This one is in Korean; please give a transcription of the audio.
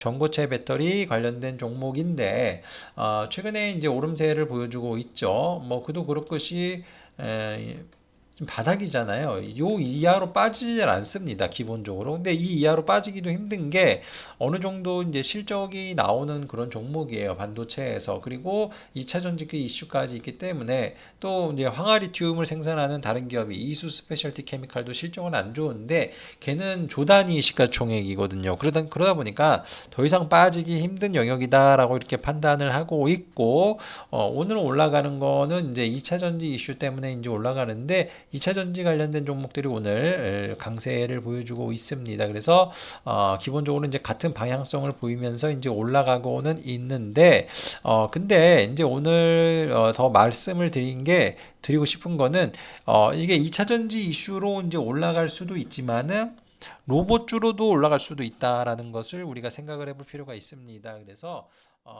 전고체 배터리 관련된 종목인데 어, 최근에 이제 오름세를 보여주고 있죠. 뭐 그도 그럴 것이 에, 좀 바닥이잖아요. 요 이하로 빠지질 않습니다. 기본적으로. 근데 이 이하로 빠지기도 힘든 게 어느 정도 이제 실적이 나오는 그런 종목이에요. 반도체에서. 그리고 2차 전지기 이슈까지 있기 때문에 또 이제 황화리튬을 생산하는 다른 기업이 이수 스페셜티 케미칼도 실적은 안 좋은데 걔는 조단위 시가총액이거든요. 그러다 그러다 보니까 더 이상 빠지기 힘든 영역이다라고 이렇게 판단을 하고 있고 어, 오늘 올라가는 거는 이제 2차 전지 이슈 때문에 이제 올라가는데 2차 전지 관련된 종목들이 오늘 강세를 보여주고 있습니다. 그래서 어, 기본적으로 이제 같은 방향성을 보이면서 이제 올라가고는 있는데 어, 근데 이제 오늘 어, 더 말씀을 드린 게 드리고 싶은 거는 어, 이게 2차 전지 이슈로 이제 올라갈 수도 있지만은 로봇주로도 올라갈 수도 있다라는 것을 우리가 생각을 해볼 필요가 있습니다. 그래서